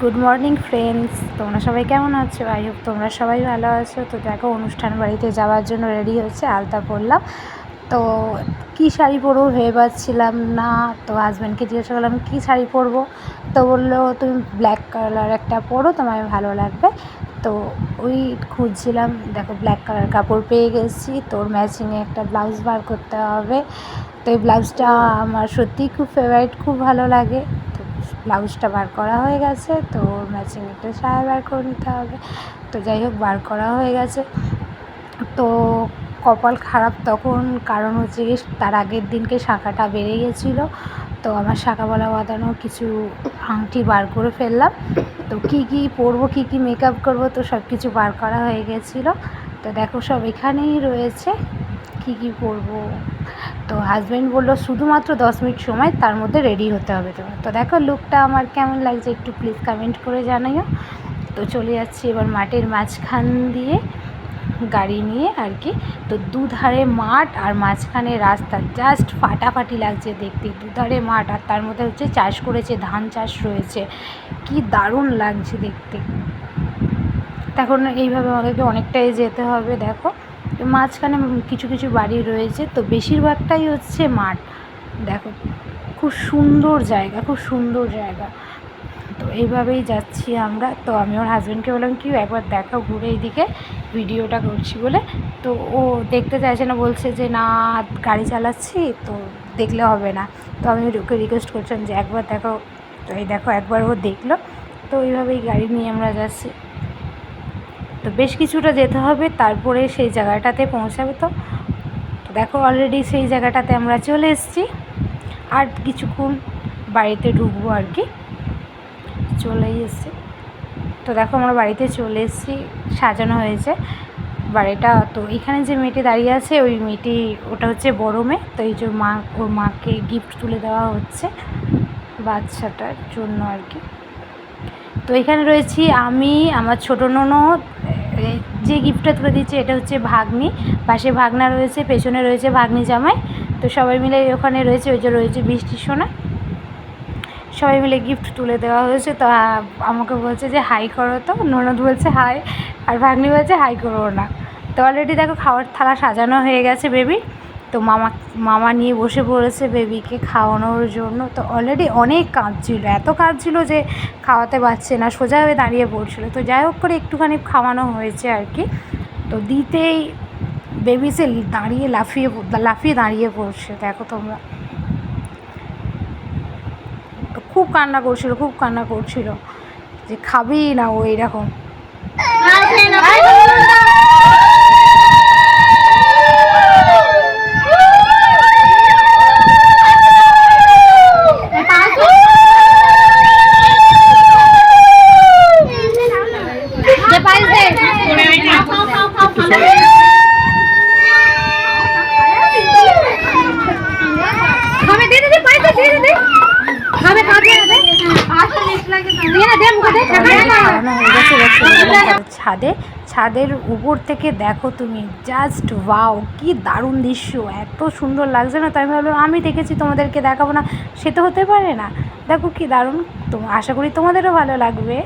Good morning friends তোমরা সবাই কেমন আছো? আই হোপ তোমরা সবাই ভালো আছো। তো দেখো, অনুষ্ঠান বাড়িতে যাওয়ার জন্য রেডি হচ্ছে, আলতা পরলাম। তো কী শাড়ি পরবো ভেবে পাচ্ছিলাম না। তো হাজব্যান্ডকে জিজ্ঞাসা করলাম, কী শাড়ি পরবো? তো বলল, তুমি ব্ল্যাক কালার একটা পরো, তোমায় ভালো লাগবে। তো ওই খুঁজছিলাম, দেখো ব্ল্যাক কালার কাপড় পেয়ে গেছি। তোর ম্যাচিংয়ে একটা ব্লাউজ বার করতে হবে। তো এই ব্লাউজটা আমার সত্যিই খুব ফেভারিট খুব ভালো লাগে। ব্লাউজটা বার করা হয়ে গেছে, তো ম্যাচিং একটা সায়া বার করে নিতে হবে। তো যাই হোক, বার করা হয়ে গেছে। তো কপাল খারাপ তখন, কারণ হচ্ছে গিয়ে তার আগের দিনকে শাঁখাটা বেড়ে গেছিল। তো আমার শাঁখা বলা বাঁধানো কিছু আংটি বার করে ফেললাম। তো কী কী পরবো, কী কী মেকআপ করব, তো সব কিছু বার করা হয়ে গেছিল। তো দেখো সব এখানেই রয়েছে। কী কী পরবো? তো হাজব্যান্ড বলল, শুধুমাত্র দশ মিনিট সময়, তার মধ্যে রেডি হতে হবে তোমার। তো দেখো লুকটা আমার কেমন লাগছে, একটু প্লিজ কমেন্ট করে জানাইও। তো চলে যাচ্ছি এবার মাঠের মাঝখান দিয়ে গাড়ি নিয়ে আর কি। তো দুধারে মাঠ আর মাঝখানে রাস্তা জাস্ট ফাটাফাটি লাগছে দেখতে। দুধারে মাঠ আর তার মধ্যে হচ্ছে চাষ করেছে, ধান চাষ রয়েছে। কি দারুণ লাগছে দেখতে। তখন এইভাবে আমাদেরকে অনেকটাই যেতে হবে, দেখো। মাঝখানে কিছু কিছু বাড়ি রয়েছে, তো বেশিরভাগটাই হচ্ছে মাঠ। দেখো, খুব সুন্দর জায়গা, খুব সুন্দর জায়গা। তো এইভাবেই যাচ্ছি আমরা। তো আমি ওর হাজব্যান্ডকে বললাম, কি একবার দেখাও, ঘুরে এইদিকে ভিডিওটা করছি বলে। তো ও দেখতে চাইছে না, বলছে যে, না, গাড়ি চালাচ্ছি, তো দেখলে হবে না। তো আমি ওকে রিকোয়েস্ট করছিলাম যে, একবার দেখো তো এই দেখো, একবার ও দেখল। তো এইভাবেই গাড়ি নিয়ে আমরা যাচ্ছি। তো বেশ কিছুটা যেতে হবে, তারপরে সেই জায়গাটাতে পৌঁছাবে তো। দেখো অলরেডি সেই জায়গাটাতে আমরা চলে এসেছি। আর কিছুক্ষণ বাড়িতে ঢুকবো আর কি। চলেই এসেছি। তো দেখো আমরা বাড়িতে চলে এসেছি, সাজানো হয়েছে। বাড়িটা, তো এখানে যে মেয়েটি দাঁড়িয়ে আছে, ওই মেয়েটি, ওটা হচ্ছে বড় মেয়ে। তো এই যে মা, ওর মাকে গিফট তুলে দেওয়া হচ্ছে বাচ্চাটার জন্য আর কি। তো এখানে রয়েছি আমি, আমার ছোটো ননদ যে গিফটটা তুলে দিচ্ছে এটা হচ্ছে ভাগ্নি। পাশে ভাগনা রয়েছে, পেছনে রয়েছে ভাগ্নি জামাই। তো সবাই মিলে ওখানে রয়েছে, ওই যে রয়েছে বৃষ্টি সোনা সবাই মিলে গিফট তুলে দেওয়া হয়েছে। তো আমাকে বলছে যে হাই করো তো। ননদ বলছে হাই আর ভাগ্নি বলছে হাই করো না। তো অলরেডি দেখো খাওয়ার থালা সাজানো হয়ে গেছে বেবি তো মামা মামা নিয়ে বসে পড়েছে বেবিকে খাওয়ানোর জন্য। তো অলরেডি অনেক কাজ ছিল এত কাজ ছিল যে খাওয়াতে পারছে না সোজা হয়ে দাঁড়িয়ে পড়ছিল। তো যাই হোক করে একটুখানি খাওয়ানো হয়েছে আর কি। তো দিতেই বেবি সে দাঁড়িয়ে লাফিয়ে লাফিয়ে দাঁড়িয়ে পড়ছে, দেখো তোমরা। খুব কান্না করছিল, খুব কান্না করছিল যে খাবি না ও এরকম। ছাদে, ছাদের উপর থেকে দেখো তুমি জাস্ট ওয়াও কি দারুণ দৃশ্য, এত সুন্দর লাগছে না? তাই ভাবলাম আমি দেখেছি, তোমাদেরকে দেখাবো না। সে তো হতে পারে না। দেখো কি দারুণ তো আশা করি তোমাদেরও ভালো লাগবে।